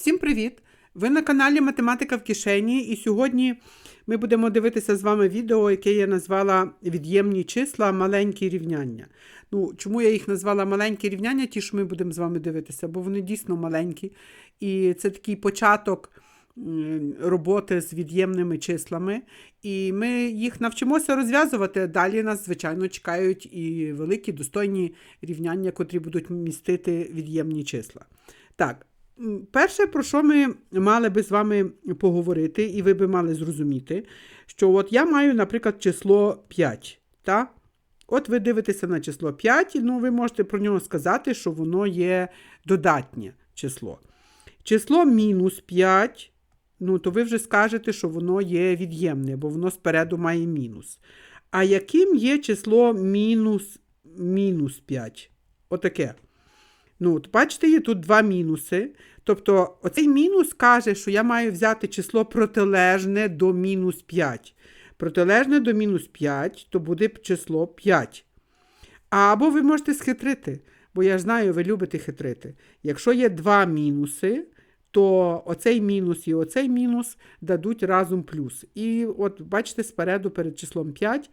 Всім привіт! Ви на каналі Математика в кишені, і сьогодні ми будемо дивитися з вами відео, яке я назвала Від'ємні числа маленькі рівняння. Ну, чому я їх назвала маленькі рівняння, ті, що ми будемо з вами дивитися, бо вони дійсно маленькі. І це такий початок роботи з від'ємними числами. І ми їх навчимося розв'язувати. Далі нас, звичайно, чекають і великі достойні рівняння, котрі будуть містити від'ємні числа. Так, перше, про що ми мали би з вами поговорити, і ви би мали зрозуміти, що от я маю, наприклад, число 5. Та? От ви дивитеся на число 5, ну ви можете про нього сказати, що воно є додатнє число. Число мінус 5, ну то ви вже скажете, що воно є від'ємне, бо воно спереду має мінус. А яким є число мінус, мінус 5? Отаке. Ну, от бачите, є тут два мінуси. Тобто, оцей мінус каже, що я маю взяти число протилежне до мінус 5. Протилежне до мінус 5, то буде число 5. Або ви можете схитрити, бо я ж знаю, ви любите хитрити. Якщо є два мінуси, то оцей мінус і оцей мінус дадуть разом плюс. І от бачите, спереду перед числом 5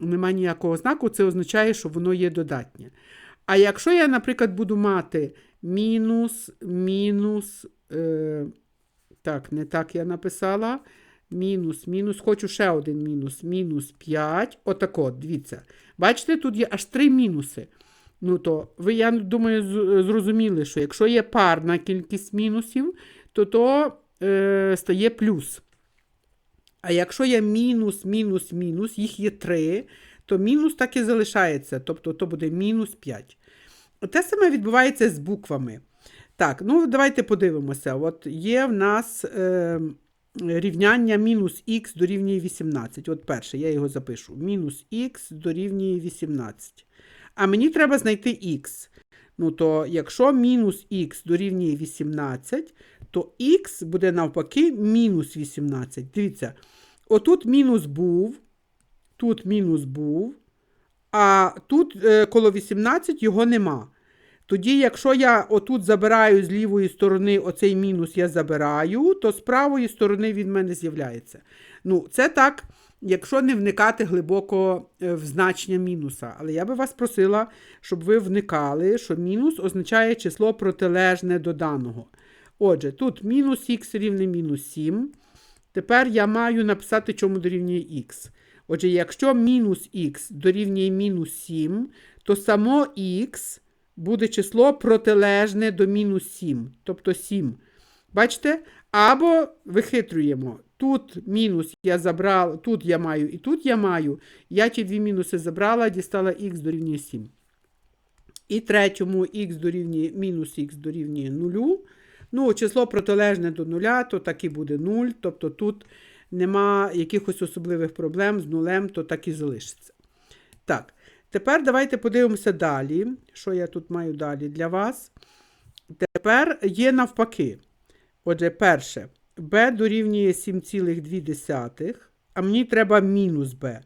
немає ніякого знаку, це означає, що воно є додатнє. А якщо я, наприклад, буду мати мінус, мінус, е, так, не так я написала. Мінус, мінус, хочу ще один мінус, мінус 5. Отако, дивіться. Бачите, тут є аж три мінуси. Ну, то ви, я думаю, зрозуміли, що якщо є парна кількість мінусів, то то е, стає плюс. А якщо є мінус, мінус, мінус, їх є 3, то мінус так і залишається. Тобто то буде мінус 5. Те саме відбувається з буквами. Так, ну давайте подивимося. От є в нас е, рівняння мінус х дорівнює 18. От перше, я його запишу. Мінус х дорівнює 18. А мені треба знайти х. Ну, то якщо мінус х дорівнює 18, то х буде навпаки мінус 18. Дивіться, отут мінус був, тут мінус був, а тут е, коло 18 його нема. Тоді, якщо я отут забираю з лівої сторони оцей мінус я забираю, то з правої сторони він в мене з'являється. Ну, це так, якщо не вникати глибоко е, в значення мінуса. Але я би вас просила, щоб ви вникали, що мінус означає число протилежне до даного. Отже, тут мінус х рівне мінус 7. Тепер я маю написати, чому дорівнює х. Отже, якщо мінус х дорівнює мінус 7, то само х буде число протилежне до мінус 7, тобто 7. Бачите? Або вихитрюємо. Тут мінус я забрала, тут я маю і тут я маю. Я ті дві мінуси забрала, дістала х дорівнює 7. І третьому х дорівнює мінус х дорівнює 0. Ну, число протилежне до нуля, то так і буде 0. Тобто тут нема якихось особливих проблем з нулем, то так і залишиться. Так, тепер давайте подивимося далі. Що я тут маю далі для вас? Тепер є навпаки. Отже, перше, b дорівнює 7,2, а мені треба мінус b.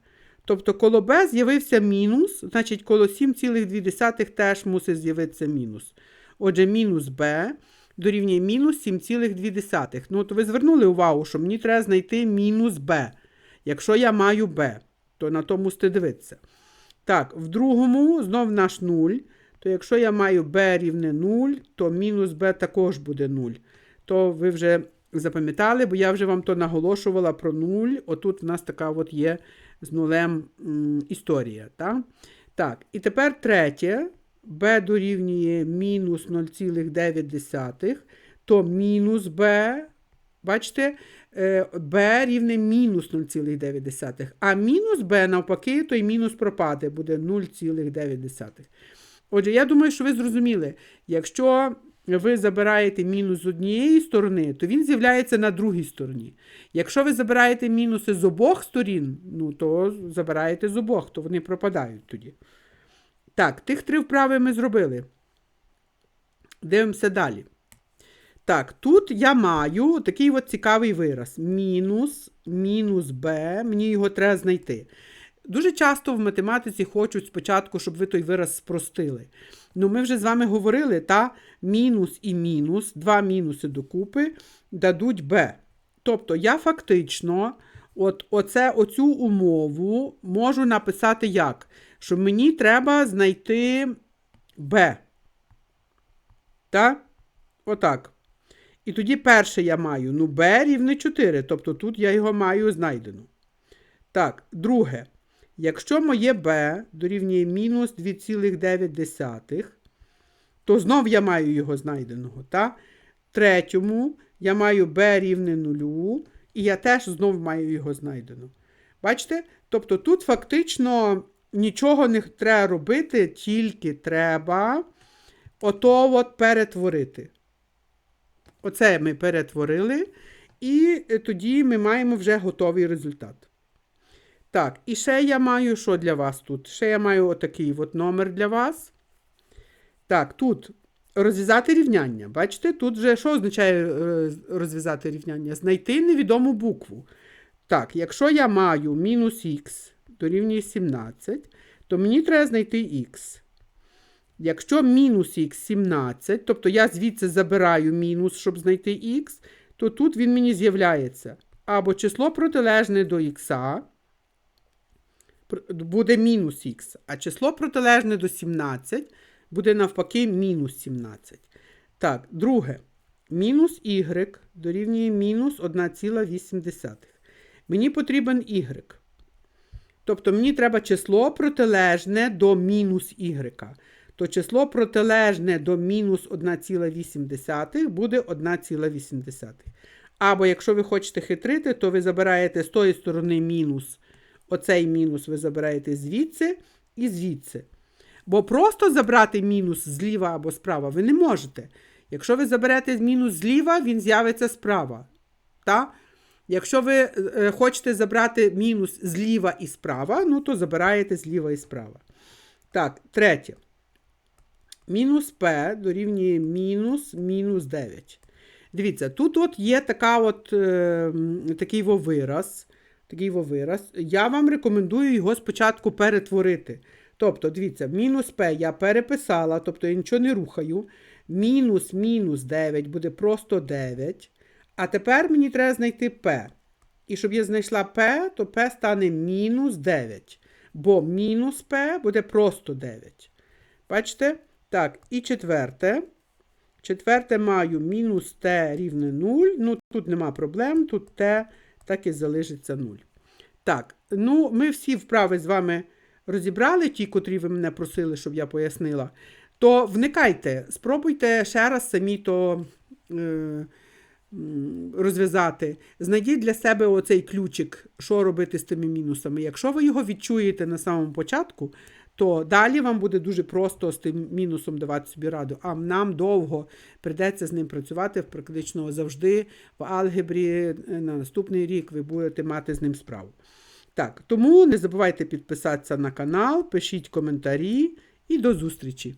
Тобто коло b з'явився мінус, значить коло 7,2 теж мусить з'явитися мінус. Отже, мінус b дорівнює мінус 7,2. Ну, от ви звернули увагу, що мені треба знайти мінус b. Якщо я маю b, то на то мусите дивитися. Так, в другому знов наш 0. То якщо я маю b рівне 0, то мінус b також буде 0. То ви вже запам'ятали, бо я вже вам то наголошувала про 0. Отут в нас така от є з нулем м, історія. Так? так, і тепер третє. B дорівнює мінус 0,9, то мінус b, бачите, е, b рівне мінус 0,9. А мінус b навпаки, то й мінус пропаде, буде 0,9. Отже, я думаю, що ви зрозуміли, якщо ви забираєте мінус з однієї сторони, то він з'являється на другій стороні. Якщо ви забираєте мінуси з обох сторін, ну то забираєте з обох, то вони пропадають тоді. Так, тих три вправи ми зробили. Дивимося далі. Так, тут я маю такий от цікавий вираз. Мінус, мінус b, мені його треба знайти. Дуже часто в математиці хочуть спочатку, щоб ви той вираз спростили. Ну, ми вже з вами говорили, та мінус і мінус, два мінуси докупи дадуть b. Тобто я фактично от, оце, оцю умову можу написати як? Що мені треба знайти b. Так? Отак. І тоді перше я маю, ну, b рівне 4, тобто тут я його маю знайдено. Так, друге. Якщо моє b дорівнює мінус 2,9, то знов я маю його знайденого. Та? Третьому я маю b рівне 0, і я теж знов маю його знайдено. Бачите? Тобто тут фактично нічого не треба робити, тільки треба ото от перетворити. Оце ми перетворили, і е, тоді ми маємо вже готовий результат. Так, і ще я маю що для вас тут? Ще я маю отакий от номер для вас. Так, тут розв'язати рівняння. Бачите, тут вже що означає е, розв'язати рівняння? Знайти невідому букву. Так, якщо я маю мінус х дорівнює 17, то мені треба знайти х. Якщо мінус х 17, тобто я звідси забираю мінус, щоб знайти х, то тут він мені з'являється або число протилежне до х, буде мінус х, а число протилежне до 17 буде навпаки мінус 17. Так, друге. Мінус y дорівнює мінус 1,8. Мені потрібен y. Тобто мені треба число протилежне до мінус y. То число протилежне до мінус 1,8 буде 1,8. Або якщо ви хочете хитрити, то ви забираєте з тої сторони мінус. Оцей мінус ви забираєте звідси і звідси. Бо просто забрати мінус зліва або справа ви не можете. Якщо ви заберете мінус зліва, він з'явиться справа. Та? Якщо ви е, хочете забрати мінус зліва і справа, ну то забираєте зліва і справа. Так, третє. Мінус P дорівнює мінус мінус 9. Дивіться, тут от є така от, е, такий во вираз. Такий во вираз. Я вам рекомендую його спочатку перетворити. Тобто, дивіться, мінус P я переписала, тобто я нічого не рухаю. Мінус мінус 9 буде просто 9. А тепер мені треба знайти P. І щоб я знайшла P, то P стане мінус 9. Бо мінус P буде просто 9. Бачите? Так, і четверте. Четверте маю мінус t рівне 0. Ну, тут нема проблем, тут t так і залишиться 0. Так, ну, ми всі вправи з вами розібрали, ті, котрі ви мене просили, щоб я пояснила. То вникайте, спробуйте ще раз самі то е, розв'язати. Знайдіть для себе оцей ключик, що робити з тими мінусами. Якщо ви його відчуєте на самому початку, то далі вам буде дуже просто з тим мінусом давати собі раду. А нам довго прийдеться з ним працювати практично завжди в алгебрі е, на наступний рік ви будете мати з ним справу. Так, тому не забувайте підписатися на канал, пишіть коментарі і до зустрічі!